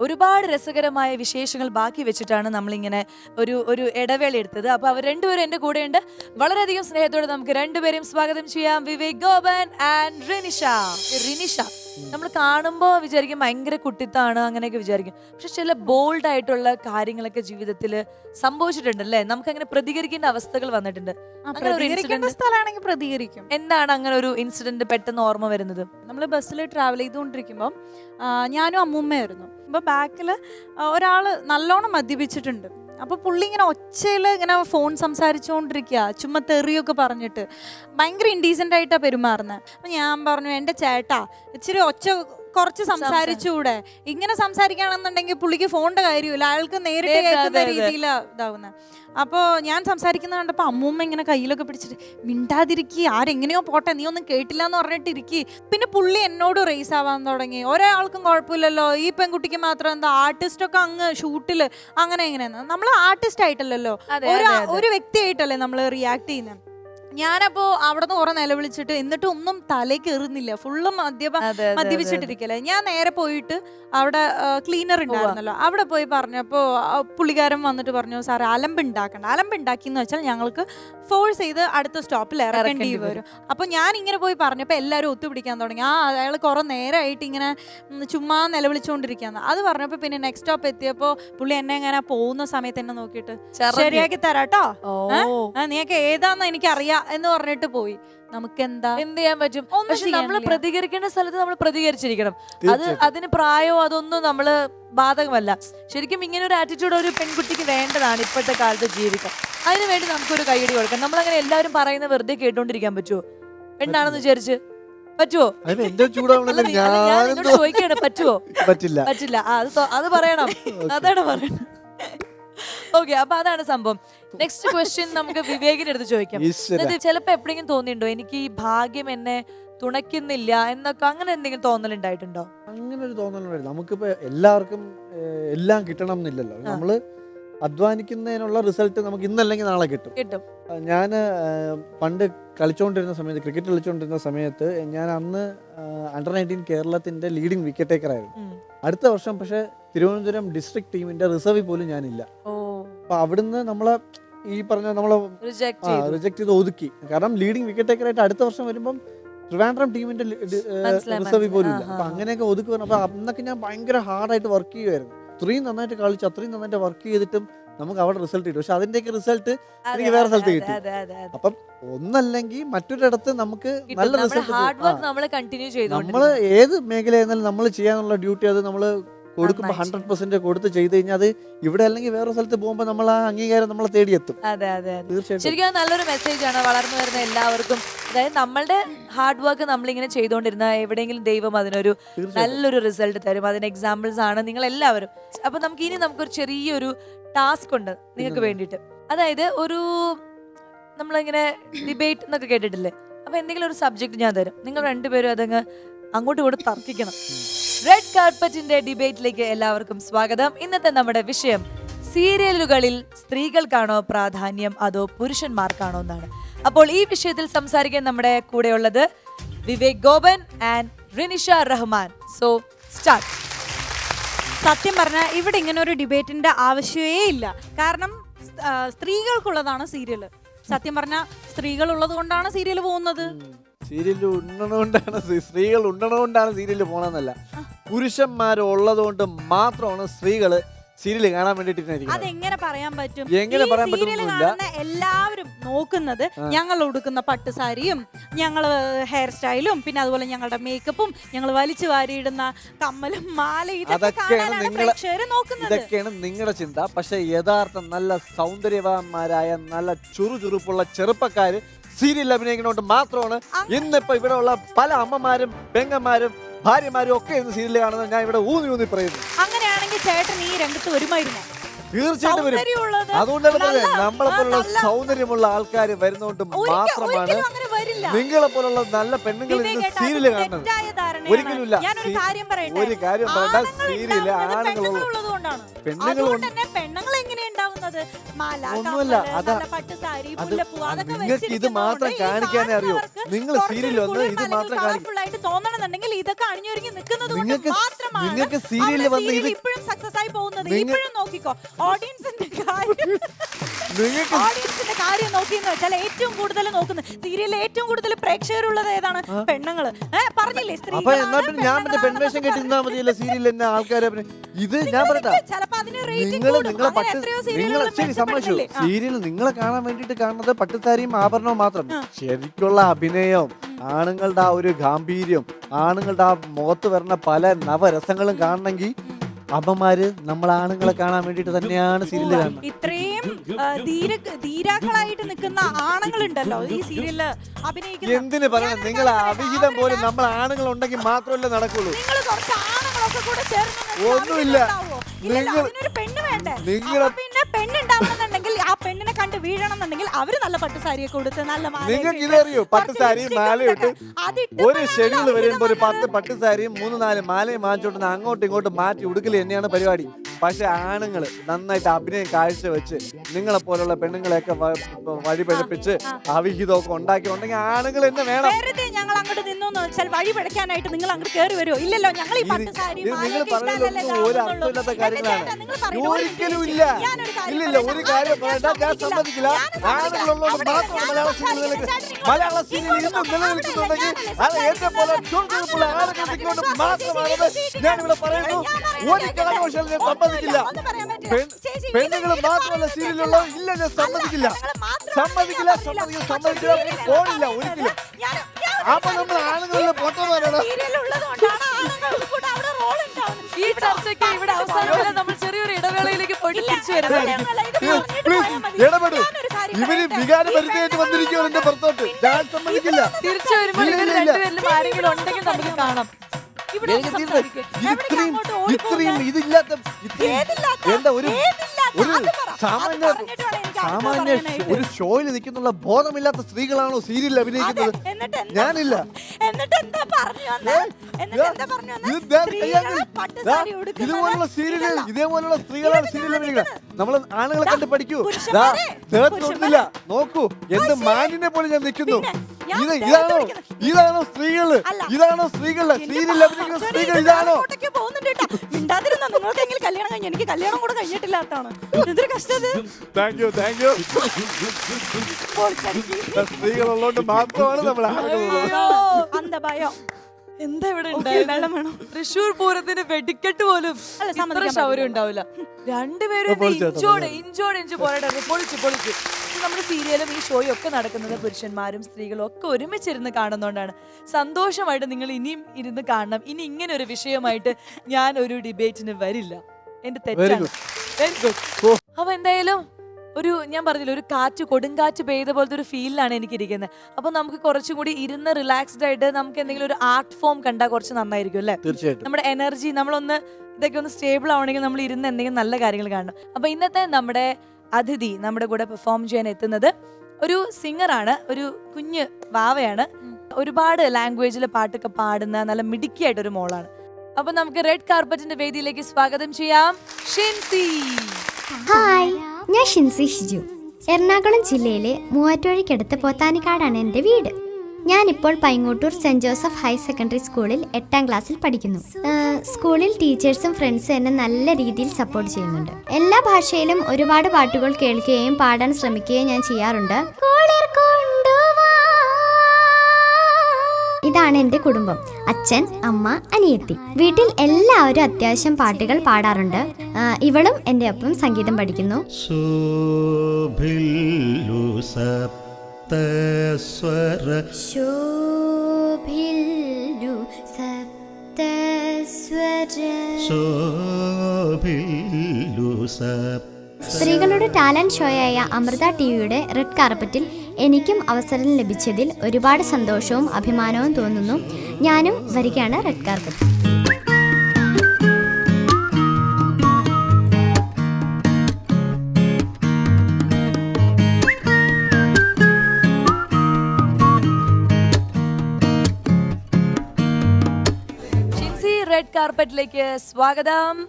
ഒരുപാട് രസകരമായ വിശേഷങ്ങൾ ബാക്കി വെച്ചിട്ടാണ് നമ്മളിങ്ങനെ ഒരു ഒരു ഇടവേള എടുത്തത്. അപ്പൊ അവർ രണ്ടുപേരും എന്റെ കൂടെയുണ്ട്. വളരെയധികം സ്നേഹത്തോടെ നമുക്ക് രണ്ടുപേരെയും സ്വാഗതം ചെയ്യാം. വിവേക് ഗോപൻ ആൻഡ് റിനിഷ. റിനിഷ നമ്മൾ കാണുമ്പോൾ വിചാരിക്കും ഭയങ്കര കുട്ടിത്താണ് അങ്ങനെയൊക്കെ വിചാരിക്കും. പക്ഷെ ചില ബോൾഡ് ആയിട്ടുള്ള കാര്യങ്ങളൊക്കെ ജീവിതത്തിൽ സംഭവിച്ചിട്ടുണ്ടല്ലേ നമുക്ക് അങ്ങനെ പ്രതികരിക്കേണ്ട അവസ്ഥകൾ വന്നിട്ടുണ്ട്. സ്ഥലമാണെങ്കിൽ പ്രതികരിക്കും. എന്താണ് അങ്ങനെ ഒരു ഇൻസിഡന്റ് പെട്ടെന്ന് ഓർമ്മ വരുന്നത്? നമ്മൾ ബസ്സിൽ ട്രാവൽ ചെയ്തുകൊണ്ടിരിക്കുമ്പോൾ ഞാനും അമ്മൂമ്മയായിരുന്നു അപ്പോൾ ബാക്കിൽ ഒരാൾ നല്ലോണം മദ്യപിച്ചിട്ടുണ്ട്. അപ്പോൾ പുള്ളി ഇങ്ങനെ ഒച്ചയിൽ ഇങ്ങനെ ഫോൺ സംസാരിച്ചുകൊണ്ടിരിക്കുക ചുമ്മാ തെറിയൊക്കെ പറഞ്ഞിട്ട്. ഭയങ്കര ഇൻഡീസന്റ് ആയിട്ടാണ് പെരുമാറുന്നത് അപ്പം ഞാൻ പറഞ്ഞു എന്റെ ചേട്ടാ ഇച്ചിരി ഒച്ച കുറച്ച് സംസാരിച്ചുകൂടെ ഇങ്ങനെ സംസാരിക്കുകയാണെന്നുണ്ടെങ്കിൽ പുള്ളിക്ക് ഫോണിന്റെ കാര്യമില്ല. അയാൾക്ക് നേരിട്ട് കേൾക്കുന്ന. രീതിയിലാണ് ഇതാവുന്നത് അപ്പോൾ ഞാൻ സംസാരിക്കുന്ന കണ്ടപ്പോൾ അമ്മൂമ്മ ഇങ്ങനെ കയ്യിലൊക്കെ പിടിച്ചിട്ട് മിണ്ടാതിരിക്കി ആരെങ്ങനെയോ പോട്ടെ നീ ഒന്നും കേട്ടില്ല എന്ന് പറഞ്ഞിട്ട് ഇരിക്കി. പിന്നെ പുള്ളി എന്നോട് റേസ് ആവാൻ തുടങ്ങി. ഒരാൾക്കും കുഴപ്പമില്ലല്ലോ. ഈ പെൺകുട്ടിക്ക് മാത്രം എന്താ ആർട്ടിസ്റ്റൊക്കെ അങ്ങ് ഷൂട്ടിൽ അങ്ങനെ എങ്ങനെയാണ് നമ്മൾ ആർട്ടിസ്റ്റ് ആയിട്ടല്ലല്ലോ. ഒരു വ്യക്തിയായിട്ടല്ലേ നമ്മൾ റിയാക്ട് ചെയ്യുന്നത് ഞാനപ്പോ അവിടെ നിന്ന് കുറെ നിലവിളിച്ചിട്ട് എന്നിട്ട് ഒന്നും തലേക്ക് എറുന്നില്ല ഫുള്ള് മദ്യപ മദ്യപിച്ചിട്ടിരിക്കല്ലേ. ഞാൻ നേരെ പോയിട്ട് അവിടെ ക്ലീനർ ഉണ്ടായിരുന്നല്ലോ. അവിടെ പോയി പറഞ്ഞപ്പോ പുള്ളിക്കാരൻ വന്നിട്ട് പറഞ്ഞു സാർ അലമ്പ് ഉണ്ടാക്കണ്ട അലമ്പ് ഉണ്ടാക്കി എന്ന് വെച്ചാൽ ഞങ്ങൾക്ക് ഫോഴ്സ് ചെയ്ത് അടുത്ത സ്റ്റോപ്പിൽ ഇറക്കേണ്ടി വരും. അപ്പൊ ഞാൻ ഇങ്ങനെ പോയി പറഞ്ഞപ്പോ എല്ലാവരും ഒത്തുപിടിക്കാൻ തുടങ്ങി. ആ അയാൾ കുറെ നേരമായിട്ട് ഇങ്ങനെ ചുമ്മാ നിലവിളിച്ചുകൊണ്ടിരിക്കുകയാണ് അത് പറഞ്ഞപ്പോ പിന്നെ നെക്സ്റ്റ് സ്റ്റോപ്പ് എത്തിയപ്പോ പുള്ളി എന്നെ ഇങ്ങനെ പോകുന്ന സമയത്ത് എന്നെ നോക്കിയിട്ട് ശരിയാക്കി തരാട്ടോ. നീയൊക്കെ ഏതാന്ന് എനിക്കറിയാം. എന്ന് പറഞ്ഞിട്ട് പോയി. നമുക്ക് എന്താ എന്ത് ചെയ്യാൻ പറ്റും? ഒന്നും പക്ഷെ നമ്മൾ. പ്രതികരിക്കേണ്ട സ്ഥലത്ത് നമ്മൾ പ്രതികരിച്ചിരിക്കണം. അത്. അതിന് പ്രായോ അതൊന്നും നമ്മൾ ബാധകമല്ല. ശരിക്കും ഇങ്ങനെ ഒരു ആറ്റിറ്റ്യൂഡ് ഒരു പെൺകുട്ടിക്ക് വേണ്ടതാണ് ഇപ്പോഴത്തെ കാലത്ത് ജീവിക്കാൻ. അതിനുവേണ്ടി നമുക്കൊരു കൈയടി കൊടുക്കാം നമ്മൾ അങ്ങനെ എല്ലാവരും പറയുന്ന വെറുതെ കേട്ടോണ്ടിരിക്കാൻ പറ്റുമോ പെണ്ണാണെന്ന് വിചാരിച്ച്. പറ്റുമോ പറ്റുമോ പറ്റില്ല. പറ്റില്ല. ആ, അത് അത് പറയണം. അതാണ് പറയണം ഓക്കെ അപ്പൊ അതാണ് സംഭവം. നെക്സ്റ്റ് ക്വസ്റ്റ്യൻ നമുക്ക് വിവേകിന്റെ അടുത്ത് ചോദിക്കാം. ചിലപ്പോ എപ്പോഴെങ്കിലും തോന്നിയിട്ടുണ്ടോ? എനിക്ക് ഈ ഭാഗ്യം എന്നെ തുണയ്ക്കുന്നില്ല എന്നൊക്കെ അങ്ങനെ എന്തെങ്കിലും തോന്നലുണ്ടായിട്ടുണ്ടോ? അങ്ങനെ ഒരു തോന്നലുണ്ടായില്ല നമുക്കിപ്പോ എല്ലാവർക്കും എല്ലാം കിട്ടണം എന്നില്ലല്ലോ. നമ്മൾ അധ്വാനിക്കുന്നതിനുള്ള റിസൾട്ട് നമുക്ക് ഇന്നല്ലെങ്കിൽ നാളെ കിട്ടും. കിട്ടും. ഞാൻ പണ്ട് കളിച്ചുകൊണ്ടിരുന്ന സമയത്ത് ക്രിക്കറ്റ് കളിച്ചുകൊണ്ടിരുന്ന സമയത്ത് ഞാൻ അന്ന് അണ്ടർ നയന്റീൻ കേരളത്തിന്റെ ലീഡിംഗ് വിക്കറ്റ് ടേക്കർ ആയിരുന്നു. അടുത്ത വർഷം പക്ഷേ തിരുവനന്തപുരം ഡിസ്ട്രിക്ട് ടീമിന്റെ റിസർവിൽ പോലും ഞാനില്ല. അപ്പൊ അവിടുന്ന് നമ്മളെ ഈ പറഞ്ഞ നമ്മളെ റിജക്ട് ചെയ്തു ഒതുക്കി കാരണം ലീഡിംഗ് വിക്കറ്റ് ടേക്കർ ആയിട്ട് അടുത്ത വർഷം വരുമ്പം ട്രിവാൻഡ്രം ടീമിന്റെ റിസർവ് റിസർവിൽ പോലും ഇല്ല. അപ്പൊ. അങ്ങനെയൊക്കെ ഒതുക്കി വരണം അപ്പൊ അന്നൊക്കെ ഞാൻ ഭയങ്കര ഹാർഡായിട്ട് വർക്ക് ചെയ്യുമായിരുന്നു അത്രയും നന്നായിട്ട് കളിച്ചു അത്രയും നന്നായിട്ട് വർക്ക് ചെയ്തിട്ടും നമുക്ക് അവിടെ റിസൾട്ട് കിട്ടും പക്ഷെ അതിന്റെയൊക്കെ റിസൾട്ട് എനിക്ക് വേറെ സ്ഥലത്ത് കിട്ടി. അപ്പം ഒന്നല്ലെങ്കിൽ മറ്റൊരിടത്ത് നമുക്ക്. നല്ല റിസൾട്ട് നമ്മൾ ഏത് മേഖലയായിരുന്നാലും നമ്മൾ ചെയ്യാനുള്ള ഡ്യൂട്ടി അത് നമ്മൾ കൊടുക്കുമ്പോൾ ഹൺഡ്രഡ് പെർസെന്റ് കൊടുത്ത് ചെയ്ത് കഴിഞ്ഞാൽ അത് ഇവിടെ അല്ലെങ്കിൽ വേറെ സ്ഥലത്ത് പോകുമ്പോൾ നമ്മൾ ആ അംഗീകാരം നമ്മളെ തേടിയെത്തും. അതെ അതെ തീർച്ചയായിട്ടും. ശരിക്കും നല്ലൊരു മെസ്സേജ് ആണ്. വളർന്നു വരുന്ന എല്ലാവർക്കും. അതായത് നമ്മളുടെ ഹാർഡ് വർക്ക് നമ്മളിങ്ങനെ ചെയ്തുകൊണ്ടിരുന്ന എവിടെയെങ്കിലും ദൈവം അതിനൊരു നല്ലൊരു റിസൾട്ട് തരും. അതിന് എക്സാമ്പിൾസ് ആണ് നിങ്ങൾ എല്ലാവരും അപ്പൊ നമുക്ക് ഇനി നമുക്കൊരു ചെറിയൊരു ടാസ്ക് ഉണ്ട് നിങ്ങൾക്ക്. വേണ്ടിയിട്ട്. അതായത് ഒരു നമ്മളിങ്ങനെ ഡിബേറ്റ് എന്നൊക്കെ കേട്ടിട്ടില്ലേ? അപ്പൊ എന്തെങ്കിലും ഒരു സബ്ജക്ട് ഞാൻ തരും. നിങ്ങൾ രണ്ടുപേരും അതങ്ങ് അങ്ങോട്ടും ഇങ്ങോട്ടും തർക്കിക്കണം. റെഡ് കാർപ്പറ്റിന്റെ ഡിബേറ്റിലേക്ക് എല്ലാവർക്കും സ്വാഗതം. ഇന്നത്തെ നമ്മുടെ വിഷയം സീരിയലുകളിൽ സ്ത്രീകൾക്കാണോ പ്രാധാന്യം അതോ പുരുഷന്മാർക്കാണോ എന്നാണ്. അപ്പോൾ ഈ വിഷയത്തിൽ സംസാരിക്കാൻ നമ്മുടെ കൂടെയുള്ളത് Vivek Gopan and Rinisha Rahman. So start സത്യം പറഞ്ഞാൽ ഇവിടെ ഇങ്ങനെ ഒരു ഡിബേറ്റിന്റെ ആവശ്യമേ ഇല്ല. കാരണം സ്ത്രീകൾക്കുള്ളതാണ് സീരിയൽ സത്യം പറഞ്ഞാൽ സ്ത്രീകൾ ഉള്ളത് കൊണ്ടാണ് സീരിയൽ പോകുന്നത്. സീരിയൽ ഉണ്ണണോണ്ടാണ് സ്ത്രീകൾ ഉണ്ണണോണ്ടാണ് സീരിയലിൽ പോണെന്നല്ല പുരുഷന്മാർ ഉള്ളതുകൊണ്ട് മാത്രമാണ് സ്ത്രീകൾ സീരിയൽ കാണാൻ വേണ്ടിട്ട് അതെങ്ങനെ പറയാൻ പറ്റും? എങ്ങനെ പറയാൻ പറ്റും എല്ലാവരും നോക്കുന്നത് ഞങ്ങൾ ഉടുക്കുന്ന പട്ടുസാരിയും ഞങ്ങൾ ഹെയർ സ്റ്റൈലും പിന്നെ അതുപോലെ ഞങ്ങളുടെ മേക്കപ്പും ഞങ്ങൾ വലിച്ചു വാരിയിടുന്ന കമ്മലും മാലയും അതൊക്കെയാണ് നിങ്ങളെ- നോക്കുന്നത്. ഇതൊക്കെയാണ് നിങ്ങളുടെ ചിന്ത. പക്ഷെ യഥാർത്ഥ നല്ല സൗന്ദര്യവാന്മാരായ നല്ല ചുറുചുറുപ്പുള്ള ചെറുപ്പക്കാര് സീരിയൽ അഭിനയിക്കുന്നതുകൊണ്ട് മാത്രമാണ് ഇന്നിപ്പോ ഇവിടെ ഉള്ള പല അമ്മമാരും പെങ്ങന്മാരും ഭാര്യമാരും ഒക്കെ ഇന്ന് സീരിയൽ കാണുന്നത് ഞാൻ ഇവിടെ ഊന്നി ഊന്നി പറയുന്നു. അങ്ങനെയാണെങ്കിൽ ചേട്ടൻ ഈ രംഗത്ത് വരുമായിരുന്നു തീർച്ചയായിട്ടും വരും. അതുകൊണ്ടാണ് പറഞ്ഞത് നമ്മളെ പോലുള്ള സൗന്ദര്യമുള്ള ആൾക്കാർ വരുന്നതുകൊണ്ട് മാത്രമാണ് നിങ്ങളെ പോലുള്ള നല്ല പെണ്ണുങ്ങൾ സീരിയൽ കാണുന്നത്. ഒരിക്കലുമില്ല. ഒരു കാര്യം ആണുങ്ങൾ സീരിയൽ ആണുങ്ങളുള്ള പെണ്ണുങ്ങളുള്ളത് കൊണ്ടാണ്. പെണ്ണുങ്ങൾ അതുകൊണ്ട് ഉണ്ടാവുന്നത് മാല, ഒന്നുമല്ല, അതാ- നല്ല പട്ടുസാരി, മുല്ലപ്പൂ, അതൊക്കെ നിങ്ങൾക്ക് ഇത് മാത്രം കാണിക്കാനേ അറിയൂ. നിങ്ങൾ സീരിയൽ വന്ന് ഇത് മാത്രം കാണിക്കും തോന്നണമെന്നുണ്ടെങ്കിൽ ഇതൊക്കെ അണിഞ്ഞൊരുങ്ങി നിൽക്കുന്നത് നിങ്ങൾക്ക് നിങ്ങൾക്ക് സീരിയലിൽ വന്ന് ഇത് ഇപ്പോഴും സക്സസ് ആയി പോകുന്നത്. ഇപ്പോഴും നോക്കിക്കോ ഓഡിയൻസിന്റെ കാര്യം. നിങ്ങൾക്ക് ഓഡിയൻസിന്റെ കാര്യം നോക്കിയെന്ന് വെച്ചാൽ ഏറ്റവും കൂടുതൽ നോക്കുന്നത് സീരിയലിൽ ഏറ്റവും കൂടുതൽ പ്രേക്ഷകരുള്ളത് ഏതാണ്? പെണ്ണുങ്ങൾ പറഞ്ഞില്ലേ അപ്പൊ എന്നാ പിന്നെ ഞാൻ മറ്റേ പെൺവേഷം കെട്ടിരുന്നാ മതിയല്ലോ സീരിയൽ എന്നെ ആൾക്കാരെ ഇത് ഞാൻ പറയട്ടാ ചിലപ്പോ അതിന് റേറ്റിംഗ് നിങ്ങൾ നിങ്ങളെ പട്ട് എത്രയോ നിങ്ങൾ സീരിയലുകൾ ശരി സമ്മതിച്ചു. സീരിയൽ നിങ്ങളെ കാണാൻ വേണ്ടിട്ട് കാണുന്നത് പട്ടുസാരിയും ആഭരണവും മാത്രം. ശരിക്കുള്ള അഭിനയം ആണുങ്ങളുടെ ആ ഒരു ഗാംഭീര്യം ആണുങ്ങളുടെ ആ മുഖത്ത് വരുന്ന പല നവരസങ്ങളും കാണണമെങ്കിൽ അമ്മമാര് നമ്മൾ ആണുങ്ങളെ കാണാൻ വേണ്ടിട്ട് തന്നെയാണ് സീരിയൽ കാണുന്നത്. ഇത്രയും ധീര ധീരാക്കളായിട്ട് നിൽക്കുന്ന ആണുങ്ങളുണ്ടല്ലോ ഈ സീരിയലിൽ അഭിനയിക്കുന്ന എന്തിനു പറയണം നിങ്ങൾ അവിഹിതം പോലും നമ്മൾ ആണുങ്ങൾ ഉണ്ടെങ്കിൽ മാത്രമല്ലേ നടക്കുള്ളൂ നിങ്ങൾ കുറച്ച് ആണുങ്ങളൊക്കെ കൂടെ ചേർന്ന് ഒന്നുമില്ല. അഭിനയിക്കാവോ? ഇല്ലല്ലോ, നിങ്ങൾ- പെണ്ണ് വേണ്ടേ നിങ്ങളെ- അപ്പൊ പിന്നെ പെണ്ണുണ്ടാവണമെന്നുണ്ടെങ്കിൽ ആ പെണ്ണിനെ കണ്ട് വീഴണമെന്നുണ്ടെങ്കിൽ അവർ നല്ല പട്ടുസാരിയൊക്കെ കൊടുത്ത് നല്ല മാലയൊക്കെ നിങ്ങൾക്ക് ഇട്ട് ഇതറിയോ കുറച്ച് പട്ടുസാരി lipstick മാലയിട്ട് ഒക്കെ. അതിട്ട് ഒരു ഷെഡ്യൂൾ വരുമ്പോ ഒരു പത്ത് പട്ടുസാരിയും മൂന്ന് നാല് മാലയും വാങ്ങിച്ചോണ്ട് അങ്ങോട്ടും ഇങ്ങോട്ടും മാറ്റി ഉടുക്കൽ തന്നെയാണ് പരിപാടി പക്ഷെ ആണുങ്ങൾ നന്നായിട്ട് അഭിനയം കാഴ്ചവെച്ച് നിങ്ങളെ പോലുള്ള പെണ്ണുങ്ങളെയൊക്കെ വഴി പഴിപ്പിച്ച് അവിഹിതമൊക്കെ ഉണ്ടാക്കി ഉണ്ടെങ്കിൽ ആണുങ്ങൾ എന്നെ വേണം വെറുതെ ഞങ്ങൾ അങ്ങോട്ട് നിന്നു വെച്ചാൽ വഴി പിടയ്ക്കാനായിട്ട് നിങ്ങൾ അങ്ങോട്ട് കയറി വരുമോ ഇല്ലല്ലോ ഞങ്ങൾ ഈ ഇത് പട്ടുസാരി ഇത് നിങ്ങൾ മാലയൊക്കെ ഇട്ടാലല്ലേ ഒരു കാണുന്നുള്ളൂ. അർത്ഥമില്ലാത്ത കാര്യങ്ങളാണ് ചേട്ടാ, നിങ്ങൾ പറയൂ, ഒരു ഒരിക്കലും. ഇല്ല ഞാനൊരു കാര്യം ഇല്ലില്ല. ഒരു കാര്യം ആരും ഞാൻ പറയണ്ട ഞാൻ സമ്മതിക്കില്ല. സമ്മതിക്കില്ല ഞാനും ആണുങ്ങളുള്ളത് മാത്രം മലയാള ചേട്ടൻ മലയാള സിനിമയിൽ ഇങ്ങോട്ട് ഇന്നും വാ. നിലനിൽക്കുന്നുണ്ടെങ്കിൽ ഞാനല്ലേ അത് എന്നെ പോലെ ആളുകൾ മാത്രമാണ് ഞാൻ ഇവിടെ പറയുന്നു ഒരു കാരണവശാലും ഞാൻ സമ്മതിക്കില്ല ഇത് പെണ്ണുങ്ങൾ മാത്രമല്ല സീരിയലുള്ള ഇല്ല ഞാൻ സമ്മതിക്കില്ല. സമ്മതിക്കില്ല സമ്മതിക്കില്ല സമ്മതിക്കില്ല പോണില്ല ഒരിക്കലും. അപ്പൊ നമ്മൾ ആണുങ്ങളിൽ റോൾ ഉണ്ടാവുന്നത്. ഈ ചർച്ചയ്ക്ക് ഇവിടെ അവസാനം നമ്മൾ ചെറിയൊരു ഇടവേളയിലേക്ക് പോയിട്ട് തിരിച്ചു പ്ലീസ് ഇടപെടൂ. ഇവർ വികാരം വരുത്തിയായിട്ട് വന്നിരിക്കുകയാണ് എന്റെ പുറത്തോട്ട്. ഞാൻ സമ്മതിക്കില്ല. തിരിച്ചു വരുമ്പോൾ ഇവർ. രണ്ടുപേരിലും ആരെങ്കിലും ഉണ്ടെങ്കിൽ നമുക്ക് കാണാം. ഇവിടെ എനിക്ക് ഒന്ന് ഇത് സംസാരിക്ക്. ഇത് ഇത്രയും അങ്ങോട്ട് ഓടിപ്പോകുന്നെ? ഇതില്ലാത്ത ഇത്രയും ഏതില്ലാത്ത? എന്താ ഒരു ഏതില്ലാത്ത? ഒരു അത് പറ. അത് സാമാന്യ പറഞ്ഞിട്ട് വേണം എനിക്ക് അടുത്തത് സാമാന്യ പറയാനായിട്ട്. ഒരു ഷോയിൽ നിൽക്കുന്നുള്ള ബോധമില്ലാത്ത സ്ത്രീകളാണോ സീരിയലിൽ അതെ, അഭിനയിക്കുന്നത് എന്നിട്ട് എന്താ? ഞാനില്ല എന്നിട്ട് എന്താ പറഞ്ഞു വന്നേ? എന്നിട്ട് എന്താ പറഞ്ഞു വന്നേ? ഇത് ദേ സ്ത്രീകൾ കയ്യാങ്കളി. പട്ടുസാരി ഉടുക്കുന്നത് ഇതുപോലുള്ള സീരിയലുകൾ ഇതല്ല. ഇതേപോലുള്ള സ്ത്രീകളാണ് സീരിയൽ അഭിനയിക്കുക നമ്മൾ ആണുങ്ങളെ കണ്ട് പഠിക്കൂ ദാ പുരുഷന്മാരെ, തേർത്തില്ല നോക്കൂ എന്ത് മാനിനെ പോലെ ഞാൻ നിൽക്കുന്നു പിന്നെ, ഇത് ഇതാണോ. ഇതാണോ സ്ത്രീകൾ. ഇതാണോ സ്ത്രീകൾ? സീരിയൽ അഭിനയിക്കുന്ന സ്ത്രീകൾ ഇതാണോ. മിണ്ടാതിരുന്നോ നിങ്ങൾക്കെങ്കിലും കല്യാണം കഴിഞ്ഞു. എനിക്ക് കല്യാണം കൂടെ കഴിഞ്ഞിട്ടില്ലാത്താണ് എന്തൊരു കഷ്ടത് താങ്ക് യു താങ്ക് യു പൊളിച്ചടുക്കി. സ്ത്രീകളുള്ളതുകൊണ്ട് മാത്രമാണ് നമ്മൾ അന്ത ഭയം എന്താ ഇവിടെ? വെള്ളം വേണോ? തൃശ്ശൂർ വെടിക്കെട്ട് പോലും അല്ല, ഇത്ര ശൗര്യം ഉണ്ടാവില്ല. രണ്ടുപേരും ഇഞ്ചോടെ ഇഞ്ചോടെ ഇഞ്ച് പോരാട്ടു. പൊളിച്ചു പൊളിച്ചു. നമ്മുടെ സീരിയലും ഈ ഷോയും ഒക്കെ നടക്കുന്നത് പുരുഷന്മാരും സ്ത്രീകളും ഒക്കെ ഒരുമിച്ചിരുന്ന് കാണുന്നതുകൊണ്ടാണ് സന്തോഷമായിട്ട് നിങ്ങൾ ഇനിയും ഇരുന്ന് കാണണം. ഇനി ഇങ്ങനെ ഒരു വിഷയമായിട്ട് ഞാൻ ഒരു ഡിബേറ്റിന് വരില്ല. എന്റെ തെറ്റാണ്. വെരി ഗുഡ് അപ്പൊ എന്തായാലും ഒരു ഞാൻ പറഞ്ഞില്ല ഒരു കാറ്റ് കൊടുങ്കാറ്റ് പെയ്ത പോലത്തെ ഒരു ഫീലിലാണ് എനിക്ക് ഇരിക്കുന്നത് അപ്പൊ നമുക്ക് കുറച്ചും കൂടി ഇരുന്ന് റിലാക്സ്ഡ് ആയിട്ട് നമുക്ക് എന്തെങ്കിലും ഒരു ആർട്ട് ഫോം കണ്ടാൽ കുറച്ച് നന്നായിരിക്കും അല്ലേ? തീർച്ചയായിട്ടും. നമ്മുടെ എനർജി നമ്മളൊന്ന് ഇതൊക്കെ ഒന്ന് സ്റ്റേബിൾ ആവണമെങ്കിൽ നമ്മൾ ഇരുന്ന് എന്തെങ്കിലും നല്ല കാര്യങ്ങൾ കാണണം. അപ്പൊ ഇന്നത്തെ നമ്മുടെ അതിഥി നമ്മുടെ കൂടെ പെർഫോം ചെയ്യാൻ എത്തുന്നത് ഒരു സിംഗറാണ് ഒരു കുഞ്ഞ് വാവയാണ്. ഒരുപാട് ലാംഗ്വേജിൽ പാട്ടൊക്കെ പാടുന്ന നല്ല മിടുക്കിയായിട്ടൊരു മോളാണ്. അപ്പൊ നമുക്ക് റെഡ് കാർപ്പറ്റിന്റെ വേദിയിലേക്ക് സ്വാഗതം ചെയ്യാം. ഷിൻസി. ഹായ് ഞാൻ ഷിൻസി ഷിജു. എറണാകുളം ജില്ലയിലെ മൂവാറ്റുപുഴയ്ക്കടുത്ത് പോത്താനിക്കാടാണ് എന്റെ വീട്. ഞാനിപ്പോൾ Paingottoor Saint Joseph higher secondary സ്കൂളിൽ എട്ടാം ക്ലാസ്സിൽ പഠിക്കുന്നു. സ്കൂളിൽ ടീച്ചേഴ്സും ഫ്രണ്ട്സും എന്നെ നല്ല രീതിയിൽ സപ്പോർട്ട് ചെയ്യുന്നുണ്ട്. എല്ലാ ഭാഷയിലും ഒരുപാട് പാട്ടുകൾ കേൾക്കുകയും പാടാൻ ശ്രമിക്കുകയും ഞാൻ ചെയ്യാറുണ്ട്. ഇതാണ് എന്റെ കുടുംബം. അച്ഛൻ അമ്മ അനിയത്തി. വീട്ടിൽ എല്ലാവരും അത്യാവശ്യം പാട്ടുകൾ പാടാറുണ്ട്. ഇവളും എന്റെ ഒപ്പം സംഗീതം പഠിക്കുന്നു. ശോഭില്ലു സപ്തസ്വര. ശോഭില്ലു ശോഭില്ലു സപ്ത സ്ത്രീകളുടെ ടാലന്റ് ഷോയായ അമൃത ടി വിയുടെ റെഡ് കാർപ്പറ്റിൽ എനിക്കും അവസരം ലഭിച്ചതിൽ ഒരുപാട് സന്തോഷവും അഭിമാനവും തോന്നുന്നു. ഞാനും വരികയാണ് റെഡ് കാർപ്പറ്റ് കാർപ്പറ്റിലേക്ക് സ്വാഗതം.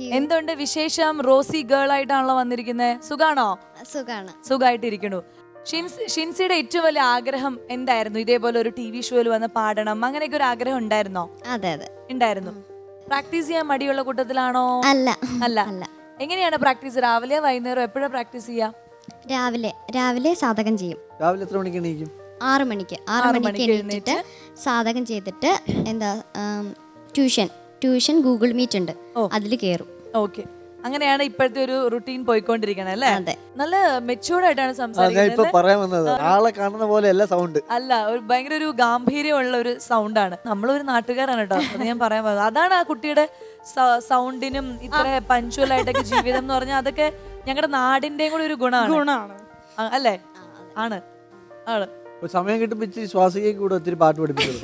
എന്തുണ്ട് വിശേഷം? റോസി ഗേൾ ആയിട്ടാണല്ലോ വന്നിരിക്കുന്നത് സുഖാണോ? സുഖാണ്. സുഖമായിട്ടിരിക്കണു ഷിൻസ് ഷിൻസിയുടെ ഏറ്റവും വലിയ ആഗ്രഹം എന്തായിരുന്നു? ഇതേപോലെ ഒരു ടി വി ഷോയിൽ വന്ന് പാടണം. അങ്ങനെയൊക്കെ ഒരു ആഗ്രഹം ഉണ്ടായിരുന്നോ? അതെ അതെ. ഉണ്ടായിരുന്നു. പ്രാക്ടീസ് ചെയ്യാൻ മടിയുള്ള കൂട്ടത്തിലാണോ? അല്ല. അല്ല. അല്ല. എങ്ങനെയാണ് പ്രാക്ടീസ് രാവിലെ വൈകുന്നേരം എപ്പോഴാണ് പ്രാക്ടീസ് ചെയ്യാ? രാവിലെ രാവിലെ സാധകം ചെയ്യും. രാവിലെ എത്ര മണിക്ക് എണീക്കും? ആറ് മണിക്ക്. ആറ് മണിക്ക് എണീറ്റിട്ട് സാധകം ചെയ്തിട്ട് എന്താ ട്യൂഷൻ ട്യൂഷൻ ഗൂഗിൾ മീറ്റ് ഉണ്ട്. അതിൽ കയറും. ഓക്കെ. അങ്ങനെയാണ് ഇപ്പോഴത്തെ ഒരു റുട്ടീൻ പോയിക്കൊണ്ടിരിക്കണേ അല്ലേ? അതെ. നല്ല മെച്ചൂർഡ് ആയിട്ടാണ് സംസാരിക്കുന്നത് പറയാൻ വന്നത് ആളെ കാണുന്ന പോലെ അല്ല സൗണ്ട് അല്ല ഒരു ഭയങ്കര ഒരു ഗാംഭീര്യമുള്ള ഒരു സൗണ്ടാണ് നമ്മളൊരു നാട്ടുകാരാണ് കേട്ടോ അത് ഞാൻ പറയാൻ പോകുന്നത് അതാണ് ആ കുട്ടിയുടെ സൗണ്ടിനും ഇത്ര പഞ്ച്വൽ ആയിട്ടൊക്കെ ജീവിതം എന്ന് പറഞ്ഞാൽ അതൊക്കെ ഞങ്ങളുടെ നാടിന്റെയും കൂടി ഒരു ഗുണമാണ്. ഗുണമാണ്. അല്ലേ? ആണ്. ആണ്. ഒരു സമയം കിട്ടുമ്പോ ഇച്ചിരി ശ്വാസികയ്ക്ക് കൂടെ ഒത്തിരി പാട്ട് പഠിപ്പിച്ചത്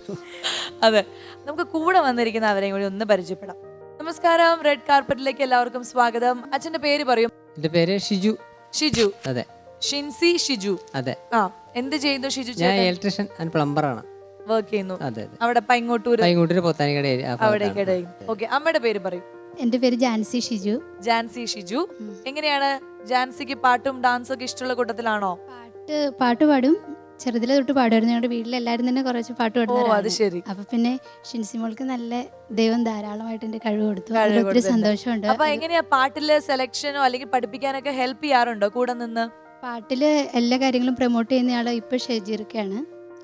അതെ. നമുക്ക് കൂടെ വന്നിരിക്കുന്ന അവരെയും കൂടി ഒന്ന് പരിചയപ്പെടാം. നമസ്കാരം. റെഡ് കാർപ്പറ്റിലേക്ക് എല്ലാവർക്കും സ്വാഗതം. അച്ഛന്റെ പേര് പറയും. എന്റെ പേര് ഷിജു. ഷിജു. അതെ. ഷിൻസി ഷിജു. അതെ. ആ എന്ത് ചെയ്യുന്നു ഷിജു ഞാൻ ചേട്ടൻ? ഇലക്ട്രീഷ്യൻ ആൻഡ് പ്ലംബർ ആണ്. വർക്ക് ചെയ്യുന്നു. അതെ അതെ. അവിടെ പൈങ്ങോട്ടൂർ പൈങ്ങോട്ടൂർ പോത്താനിക്കട ഏരിയ അവിടെ ഓക്കെ അമ്മയുടെ പേര് പറയും. എന്റെ പേര് ജാൻസി ഷിജു. ജാൻസി ഷിജു. എങ്ങനെയാണ് ജാൻസിക്ക് പാട്ടും ഡാൻസും ഒക്കെ ഇഷ്ടമുള്ള കൂട്ടത്തിലാണോ? പാട്ട് പാട്ട് പാടും ചെറുതിലെ തൊട്ട് പാടുമായിരുന്നു ഞങ്ങളുടെ വീട്ടിലെല്ലാവരും തന്നെ കുറച്ച് പാട്ട് പാടുന്നു അപ്പൊ പിന്നെ ഷിൻസി മോൾക്ക് നല്ല ദൈവം ധാരാളമായിട്ട് എന്റെ കഴിവ് കൊടുത്തു. ഒത്തിരി സന്തോഷമുണ്ട്. അപ്പൊ എങ്ങനെയാ പാട്ടിലെ സെലക്ഷനോ അല്ലെങ്കിൽ പഠിപ്പിക്കാനൊക്കെ ഹെൽപ്പ് ചെയ്യാറുണ്ടോ കൂടെ നിന്ന്? പാട്ടിൽ എല്ലാ കാര്യങ്ങളും പ്രൊമോട്ട് ചെയ്യുന്നയാൾ ഇപ്പൊ ഷെജീർക്കാണ്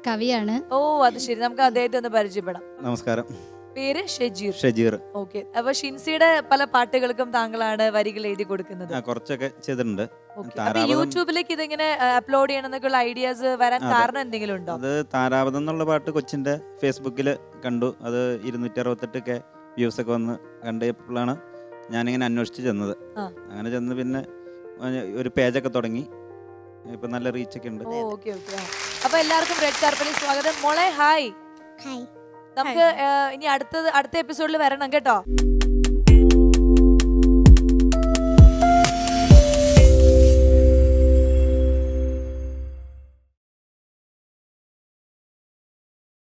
കവിയാണ്. ഓ അത് ശരി. നമുക്ക് അദ്ദേഹത്തെ ഒന്ന് പരിചയപ്പെടാം. നമസ്കാരം. പേര് ഷെജീർ. ഷജീർ. ഓക്കെ. അപ്പൊ ഷിൻസിയുടെ പല പാട്ടുകൾക്കും താങ്കളാണ് വരികൾ എഴുതി കൊടുക്കുന്നത്. ആ കുറച്ചൊക്കെ ചെയ്തിട്ടുണ്ട്. Okay. അപ്പൊ താരാപഥം യൂട്യൂബിലേക്ക് ഇതിങ്ങനെ അപ്ലോഡ് ചെയ്യണം എന്നൊക്കെയുള്ള ഐഡിയാസ് വരാൻ അതെ. കാരണം എന്തെങ്കിലും ഉണ്ടോ അത് താരാപഥം എന്നുള്ള പാട്ട് കൊച്ചിന്റെ ഫേസ്ബുക്കിൽ കണ്ടു. അത് ഇരുന്നൂറ്റി അറുപത്തെട്ട് കെ വ്യൂസ് ഒക്കെ വന്ന് കണ്ടപ്പോഴാണ് ഞാനിങ്ങനെ അന്വേഷിച്ച് ചെന്നത്. ആ. അങ്ങനെ ചെന്ന് പിന്നെ ഒരു പേജൊക്കെ തുടങ്ങി. ഇപ്പൊ നല്ല റീച്ചൊക്കെ ഉണ്ട്. ഓ ഓക്കെ ഓക്കെ. അപ്പൊ എല്ലാവർക്കും റെഡ് കാർപ്പറ്റിൽ സ്വാഗതം. മോളെ ഹായ്. ഹായ്. നമുക്ക് ഇനി അടുത്തത് അടുത്ത എപ്പിസോഡിൽ വരണം കേട്ടോ.